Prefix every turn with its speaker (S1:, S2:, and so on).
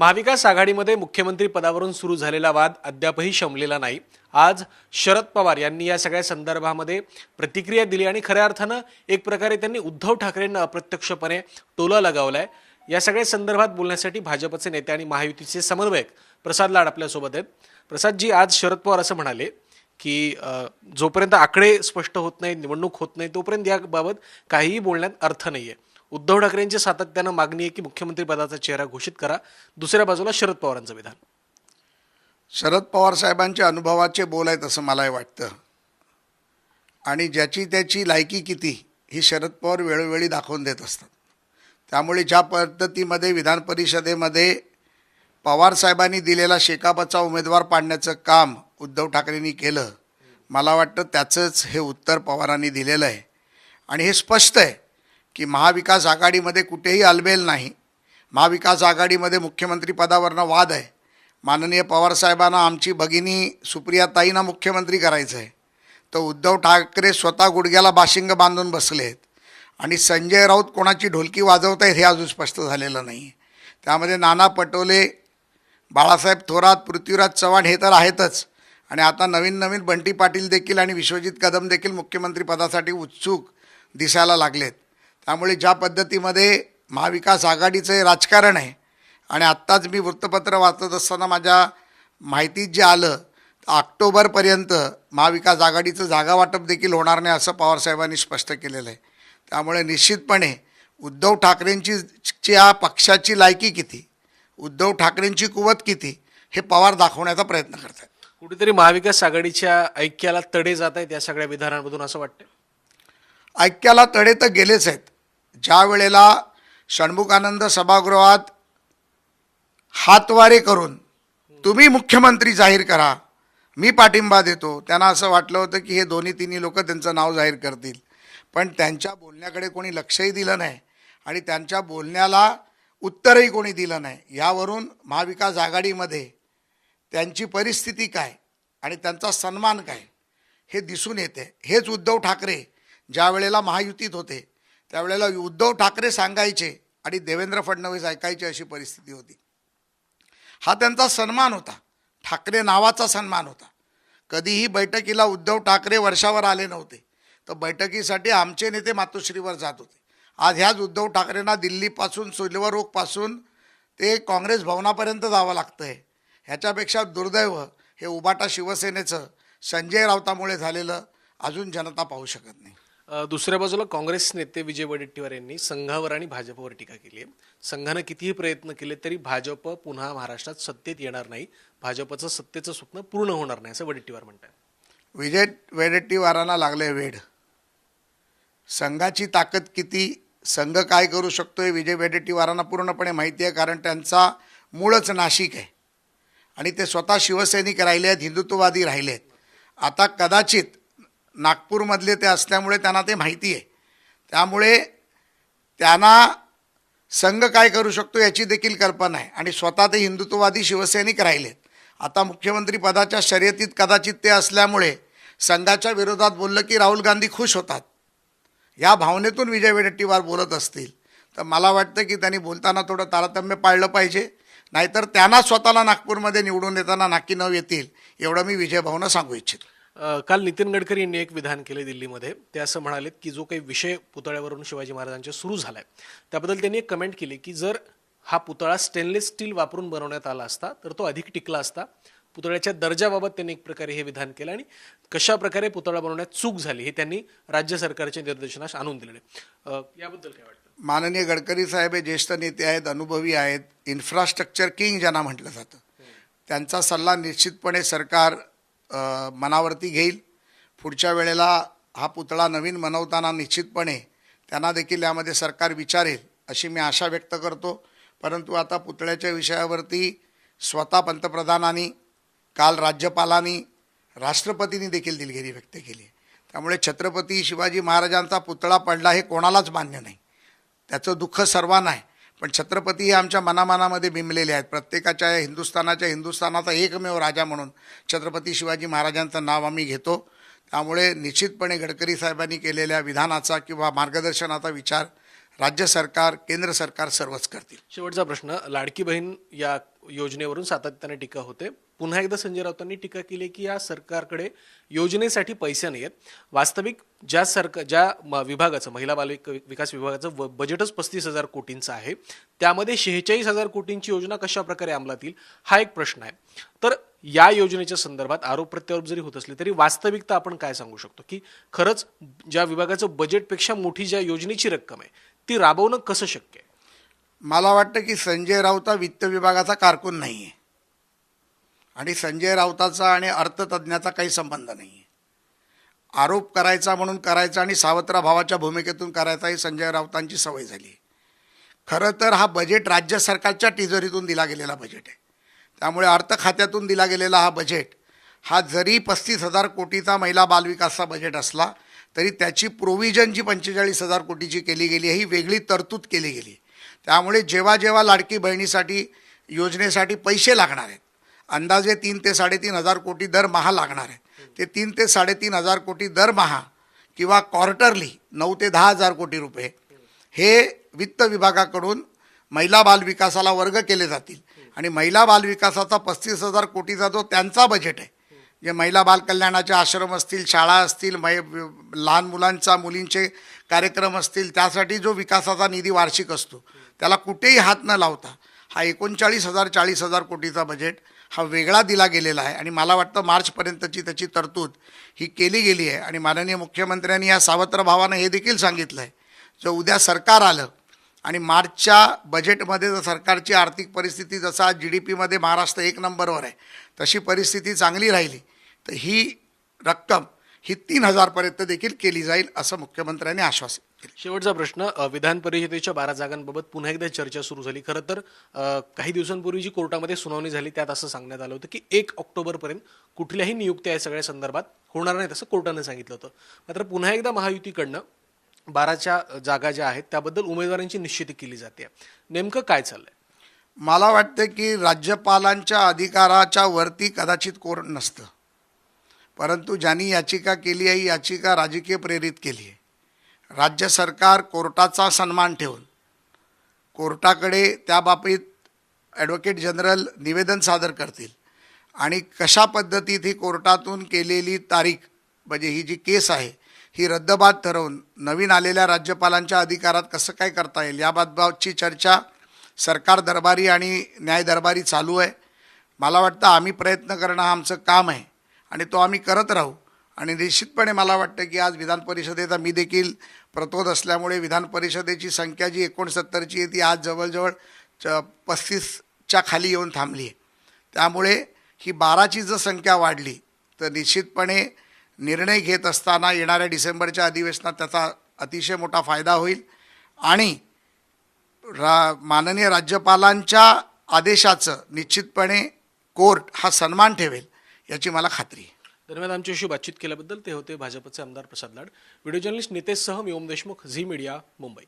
S1: महाविकास आघाडीमध्ये मुख्यमंत्री पदावरून सुरू झालेला वाद अद्यापही शमलेला नाही. आज शरद पवार यांनी या सगळ्या संदर्भामध्ये प्रतिक्रिया दिली आणि खऱ्या अर्थानं एक प्रकारे त्यांनी उद्धव ठाकरेंना अप्रत्यक्षपणे टोला लगावलाय. या सगळ्या संदर्भात बोलण्यासाठी भाजपचे नेते आणि महायुतीचे समन्वयक प्रसाद लाड आपल्यासोबत आहेत. प्रसादजी आज शरद पवार असं म्हणाले की जोपर्यंत आकडे स्पष्ट होत नाही निवडणूक होत नाही तोपर्यंत याबाबत काहीही बोलण्यात अर्थ नाही आहे उद्धव ठाकरेंची सातत्यानं मागणी आहे की मुख्यमंत्री पदाचा चेहरा घोषित करा. दुसऱ्या बाजूला शरद पवारांचं विधान.
S2: शरद पवार साहेबांच्या अनुभवाचे बोल आहेत असं मलाही वाटतं. आणि ज्याची त्याची लायकी किती ही शरद पवार वेळोवेळी दाखवून देत असतात. त्यामुळे ज्या पद्धतीमध्ये विधान परिषदेमध्ये पवार साहेबांनी दिलेला शेकापचा उमेदवार पाडण्याचं काम उद्धव ठाकरेंनी केलं मला वाटतं त्याचंच हे उत्तर पवारांनी दिलेलं आहे. आणि हे स्पष्ट आहे की महाविकास आघाडीमध्ये कुठेही अलबेल नाही. महाविकास आघाडीमध्ये मुख्यमंत्री पदावरनं वाद आहे. माननीय पवारसाहेबांना आमची भगिनी सुप्रियाताईंना मुख्यमंत्री करायचं आहे तर उद्धव ठाकरे स्वतः गुडघ्याला बाशिंग बांधून बसले आहेत आणि संजय राऊत कोणाची ढोलकी वाजवत आहेत हे अजून स्पष्ट झालेलं नाही. त्यामध्ये नाना पटोले बाळासाहेब थोरात पृथ्वीराज चव्हाण हे तर आहेतच. आणि आता नवीन नवीन बंटी पाटील देखील आणि विश्वजित कदम देखील मुख्यमंत्री पदासाठी उत्सुक दिसायला लागलेत. त्यामुळे ज्या पद्धतीमध्ये महाविकास आघाडीचं हे राजकारण आहे आणि आत्ताच मी वृत्तपत्र वाचत असताना माझ्या माहितीत जे आलं तर ऑक्टोबरपर्यंत महाविकास आघाडीचं जागा वाटप देखील होणार नाही असं पवारसाहेबांनी स्पष्ट केलेलं आहे. त्यामुळे निश्चितपणे उद्धव ठाकरेंची च्या पक्षाची लायकी किती उद्धव ठाकरेंची कुवत किती हे पवार दाखवण्याचा प्रयत्न करत आहेत
S1: कुठेतरी महाविकास आघाडीच्या ऐक्याला तडे जात आहेत या सगळ्या विधानांमधून असं वाटतं
S2: ऐक्याला तडे तर गेलेच आहेत. ज्या वेळेला षण्मुखानंद सभागृहात हातवारे करून तुम्ही मुख्यमंत्री जाहीर करा मी पाठिंबा देतो. त्यांना असं वाटलं होतं की हे दोन्ही तिन्ही लोक त्यांचं नाव जाहीर करतील. पण त्यांच्या बोलण्याकडे कोणी लक्षही दिलं नाही आणि त्यांच्या बोलण्याला उत्तरही कोणी दिलं नाही. यावरून महाविकास आघाडीमध्ये त्यांची परिस्थिती काय आणि त्यांचा सन्मान काय हे दिसून येते. हेच उद्धव ठाकरे ज्या वेळेला महायुतीत होते त्यावेळेला उद्धव ठाकरे सांगायचे आणि देवेंद्र फडणवीस ऐकायचे अशी परिस्थिती होती. हा त्यांचा सन्मान होता. ठाकरे नावाचा सन्मान होता. कधीही बैठकीला उद्धव ठाकरे वर्षावर आले नव्हते. तर बैठकीसाठी आमचे नेते मातोश्रीवर जात होते. आज ह्याच उद्धव ठाकरेंना दिल्लीपासून सिल्वर ओकपासून ते काँग्रेस भवनापर्यंत जावं लागतं आहे ह्याच्यापेक्षा दुर्दैव हे उबाटा शिवसेनेचं संजय राऊतामुळे झालेलं अजून जनता पाहू शकत नाही.
S1: दुसऱ्या बाजूला काँग्रेस नेते विजय वडेट्टीवार यांनी संघावर आणि भाजपवर टीका केली आहे. संघानं कितीही प्रयत्न केले तरी भाजप पुन्हा महाराष्ट्रात सत्तेत येणार नाही. भाजपचं सत्तेचं स्वप्न पूर्ण होणार नाही असं वडेट्टीवार म्हणतात
S2: विजय वडेट्टीवारांना लागले वेड. संघाची ताकद किती संघ काय करू शकतो हे विजय वडेट्टीवारांना पूर्णपणे माहिती आहे कारण त्यांचा मूळच नाशिक आहे. आणि ते स्वतः शिवसैनिक राहिले आहेत हिंदुत्ववादी राहिले आहेत आता कदाचित नागपूरमधले ते असल्यामुळे त्यांना ते माहिती आहे त्यामुळे त्यांना संघ काय करू शकतो याची देखील कल्पना आहे. आणि स्वतः ते हिंदुत्ववादी शिवसैनिक राहिलेत. आता मुख्यमंत्री पदाच्या शर्यतीत कदाचित ते असल्यामुळे संघाच्या विरोधात बोललं की राहुल गांधी खुश होतात. या भावनेतून विजय वडेट्टीवार बोलत असतील. तर मला वाटतं की त्यांनी बोलताना थोडं तारतम्य पाळलं पाहिजे. नाहीतर त्यांना स्वतःला नागपूरमध्ये निवडून येताना नाकी न येतील. एवढं मी विजयभाऊनं सांगू इच्छितो.
S1: काल नितीन गडकरी यांनी एक विधान केले दिल्लीमध्ये. ते असं म्हणालेत की जो काही विषय पुतळ्यावरून शिवाजी महाराजांचे सुरू झालाय त्याबद्दल त्यांनी एक कमेंट केली की जर हा पुतळा स्टेनलेस स्टील वापरून बनवण्यात आला असता तर तो अधिक टिकला असता. पुतळ्याच्या दर्जाबाबत त्यांनी एक प्रकारे हे विधान केलं आणि कशा प्रकारे पुतळा बनवण्यात चूक झाली हे त्यांनी राज्य सरकारच्या निर्देशनास आणून दिलेले याबद्दल काय वाटतं?
S2: माननीय गडकरी साहेब हे ज्येष्ठ नेते आहेत अनुभवी आहेत इन्फ्रास्ट्रक्चर किंग ज्यांना म्हटलं जातं. त्यांचा सल्ला निश्चितपणे सरकार मनावरती घेईल. पुढच्या वेळेला हा पुतळा नवीन बनवताना निश्चितपणे त्यांना देखील यामध्ये सरकार विचारेल अशी मी आशा व्यक्त करतो. परंतु आता पुतळ्याच्या विषयावरती स्वतः पंतप्रधानांनी काल राज्यपालांनी राष्ट्रपतींनी देखील दिलगिरी व्यक्त केली आहे. त्यामुळे छत्रपती शिवाजी महाराजांचा पुतळा पडला हे कोणालाच मान्य नाही. त्याचं दुःख सर्वांना आहे. पण छत्रपती हे आमच्या मनामनामध्ये बिंबलेले आहेत. प्रत्येकाच्या हिंदुस्थानाच्या हिंदुस्थानाचा एकमेव राजा म्हणून छत्रपती शिवाजी महाराजांचं नाव आम्ही घेतो. त्यामुळे निश्चितपणे गडकरी साहेबांनी केलेल्या विधानाचा किंवा मार्गदर्शनाचा विचार राज्य सरकार केंद्र सरकार सर्वच करतील.
S1: शेवटचा प्रश्न लाडकी बहीण या योजनेवरून सातत्याने टीका होते. पुन्हा एकदा संजय राऊतांनी टीका केली की या सरकारकडे योजनेसाठी पैसे नाही आहेत वास्तविक ज्या सरकार ज्या म- विभागाचं महिला बाल विकास विभागाचं व- बजेटच पस्तीस हजार कोटींचं आहे त्यामध्ये शेहेचाळीस हजार कोटींची योजना कशा प्रकारे अंमलात येईल हा एक प्रश्न आहे. तर या योजनेच्या संदर्भात आरोप प्रत्यारोप जरी होत असले तरी वास्तविकता आपण काय सांगू शकतो? की खरंच ज्या विभागाचं बजेटपेक्षा मोठी ज्या योजनेची रक्कम आहे ती राबवणं कसं शक्य आहे?
S2: मला वाटतं की संजय राऊत हा वित्त विभागाचा कारकून नाही आहे आणि संजय राऊताचा आणि अर्थतज्ज्ञाचा काही संबंध नाही आहे आरोप करायचा म्हणून करायचा आणि सावत्रा भावाच्या भूमिकेतून करायचा ही संजय राऊतांची सवय झाली खरं तर हा बजेट राज्य सरकारच्या तिजोरीतून दिला गेलेला बजेट आहे. त्यामुळे अर्थ खात्यातून दिला गेलेला हा बजेट हा जरी पस्तीस हजार कोटीचा महिला बालविकासचा बजेट असला तरी त्याची प्रोव्हिजन जी पंचेचाळीस हजार कोटीची केली गेली ही वेगळी तरतूद केली गेली त्यामुळे जेव्हा जेव्हा लाडकी बहिणीसाठी योजनेसाठी पैसे लागणार आहेत अंदाजे तीन ते साडेतीन हजार कोटी दरमहा लागणार आहे ते तीन ते साडेतीन हजार कोटी दरमहा किंवा क्वार्टरली नऊ ते दहा हजार कोटी रुपये हे वित्त विभागाकडून महिला बालविकासाला वर्ग केले जातील. आणि महिला बालविकासाचा पस्तीस हजार कोटीचा जो त्यांचा बजेट आहे जे महिला बालकल्याणाचे आश्रम असतील शाळा असतील मै लहान मुलांचा मुलींचे कार्यक्रम असतील त्यासाठी जो विकासाचा निधी वार्षिक असतो त्याला कुठेही हात न लावता हा एकोणचाळीस हजार चाळीस हजार कोटीचा बजेट हा वेगळा दिला गेलेला आहे. आणि मला वाटतं मार्चपर्यंतची त्याची तरतूद ही केली गेली आहे. आणि माननीय मुख्यमंत्र्यांनी या सावत्र भावानं हे देखील सांगितलं आहे जर उद्या सरकार आलं आणि मार्चच्या बजेटमध्ये जर सरकारची आर्थिक परिस्थिती जसा जी डी पीमध्ये महाराष्ट्र एक नंबरवर आहे तशी परिस्थिती चांगली राहिली तर ही रक्कम ही तीन हजारपर्यंत देखील केली जाईल असं मुख्यमंत्र्यांनी आश्वासन
S1: शेवटचा प्रश्न विधान परिषदेच्या बारा जागांबाबत पुन्हा एकदा चर्चा सुरू झाली. खरं तर काही दिवसांपूर्वी जी कोर्टामध्ये सुनावणी झाली त्यात असं सांगण्यात आलं होतं की एक ऑक्टोबरपर्यंत कुठल्याही नियुक्त्या या सगळ्या संदर्भात होणार नाहीत असं कोर्टाने सांगितलं होतं. मात्र पुन्हा एकदा महायुतीकडनं बाराच्या जागा ज्या आहेत त्याबद्दल उमेदवारांची निश्चिती केली जाते. नेमकं काय चाललंय?
S2: मला वाटतं की राज्यपालांच्या अधिकाराच्या वरती कदाचित कोर्ट नसतं. परंतु ज्यांनी याचिका केली आहे ही याचिका राजकीय प्रेरित केली आहे. राज्य सरकार कोर्टाचा सन्मान ठेवून कोर्टाकडे त्याबाबतीत ॲडव्होकेट जनरल निवेदन सादर करतील. आणि कशा पद्धतीत ही कोर्टातून केलेली तारीख म्हणजे ही जी केस आहे ही रद्दबाद ठरवून नवीन आलेल्या राज्यपालांच्या अधिकारात कसं काय करता येईल? याबाबतची चर्चा सरकार दरबारी आणि न्याय दरबारी चालू आहे. मला वाटतं आम्ही प्रयत्न करणं हा आमचं काम आहे आणि तो आम्ही करत राहू. आणि निश्चितपणे मला वाटतं की आज विधान परिषदेत मी देखील प्रतोद असल्यामुळे विधान परिषदेची संख्या जी एकोणसत्तरची आहे ती आज जवळजवळ च पस्तीसच्या खाली येऊन थांबली आहे. त्यामुळे ही बाराची जर संख्या वाढली तर निश्चितपणे निर्णय घेत असताना येणाऱ्या डिसेंबरच्या अधिवेशनात त्याचा अतिशय मोठा फायदा होईल. आणि रा माननीय राज्यपालांच्या आदेशाचं निश्चितपणे कोर्ट हा सन्मान ठेवेल याची मला खात्री आहे.
S1: दरम्यान आमच्याशी बातचीत केल्याबद्दल ते होते भाजपचे आमदार प्रसाद लाड. व्हिडिओ जर्नलिस्ट नितेशसह मी ओम देशमुख झी मीडिया मुंबई.